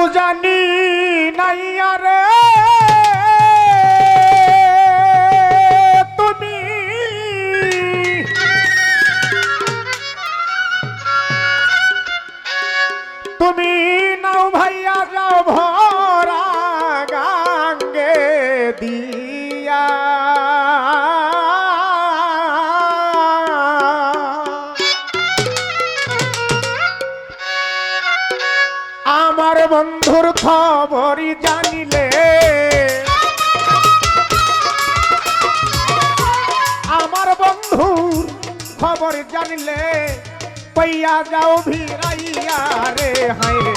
উজানি নাই আরে। তুমি তুমি বন্ধুর খবরই জানিলে। আমার বন্ধুর খবর জানিলে। পইয়া যাও ভিড়াইয়া রে হাই রে।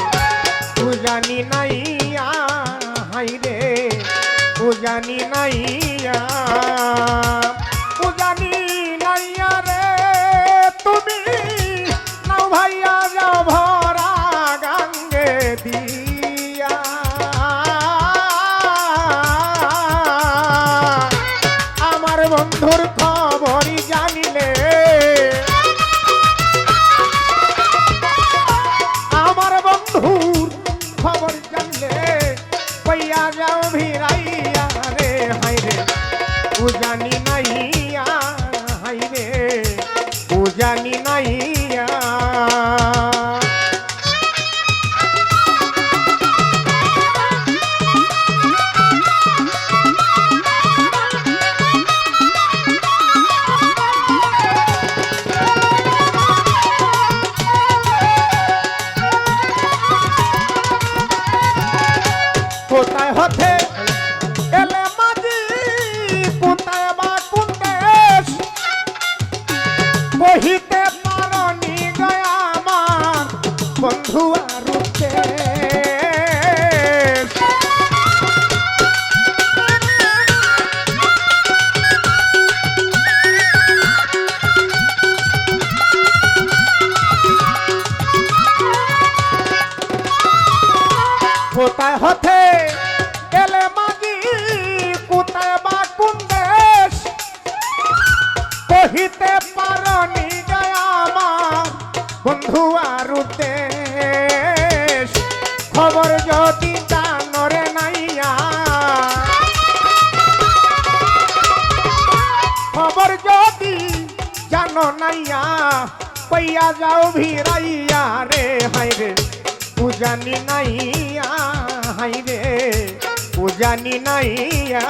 তু জানি নাইয়া হাই রে। তু জানি নাইয়া। বন্ধুর কোথায় হতে? এলে মাঝি কোথায় বা কোন দেশ? কহিতে পারনি আমার বন্ধু আর দেশ খবর যদি জানরে নাইয়া। খবর যদি জানো নাইয়া পইয়া যাও ভিড়াইয়া রে হাই রে পূজানি নাইয়া। হাই রে পূজানি নাইয়া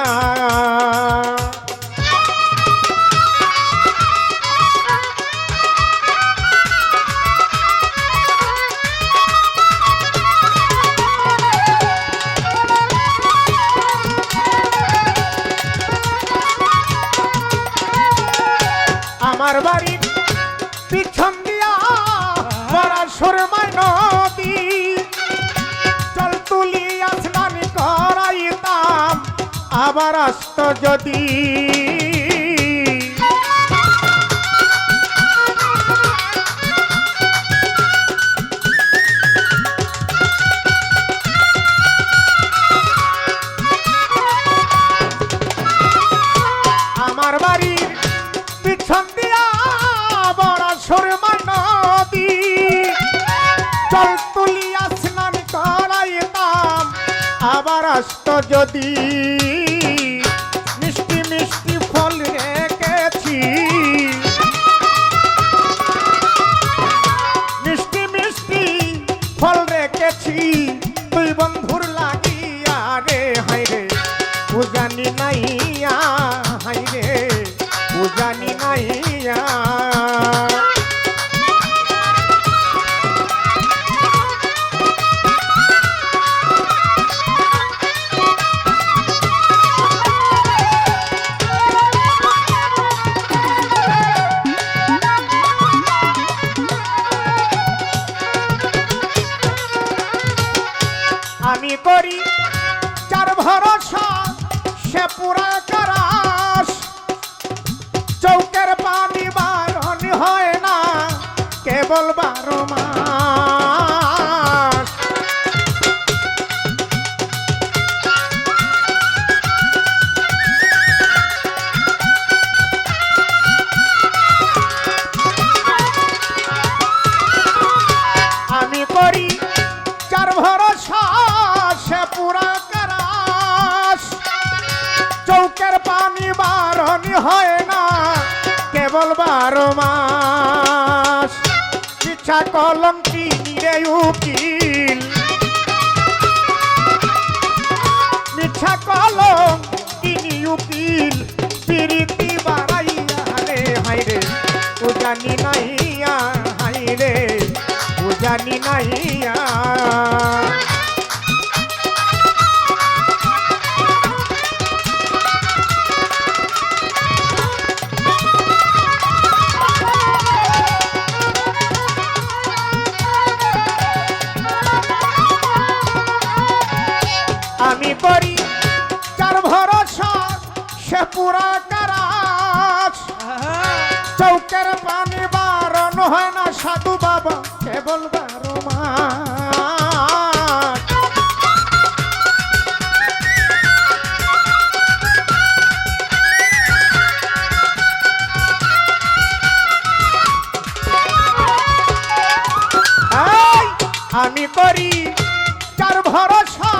আমার বাড়ির পিছন দিয়া বড় পরাশুর নদী আবার আসত যদি। আমার বাড়ির পিছন দিয়া বড় সুরমা নদী। জল তুলিয়া স্নান করাইতাম আবার আসত যদি। পূজানি হয় না, কেবল বারো মাস। পিছা কলম চিনিরে উকিল। মিছা কলম তিনি উকিল, পিরিতি বাড়াইয়া রে হাইরে ও জানি নাইয়া হাইরে ও জানি নাইয়া করি যার ভরসা, সে পুরা কারাজ চৌকের পানি বারণ হয় না সাধু বাবা, কেবল বারো মাস আমি করি যার ভরসা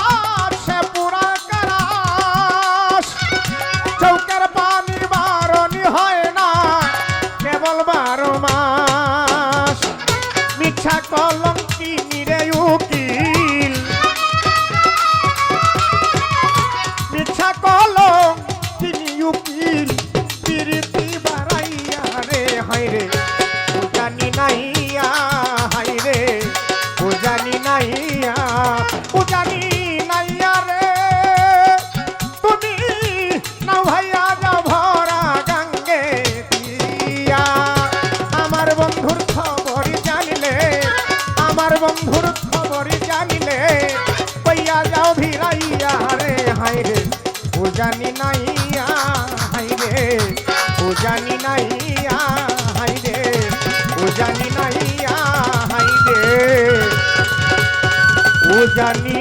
আমার বন্ধুর খবর জানিলে, কইয়া যাও ভিড়াইয়া রে হাই রে, ও জানি নাইয়া হাই রে, ও জানি নাইয়া হাই রে, ও জানি নাইয়া হাই রে, ও জানি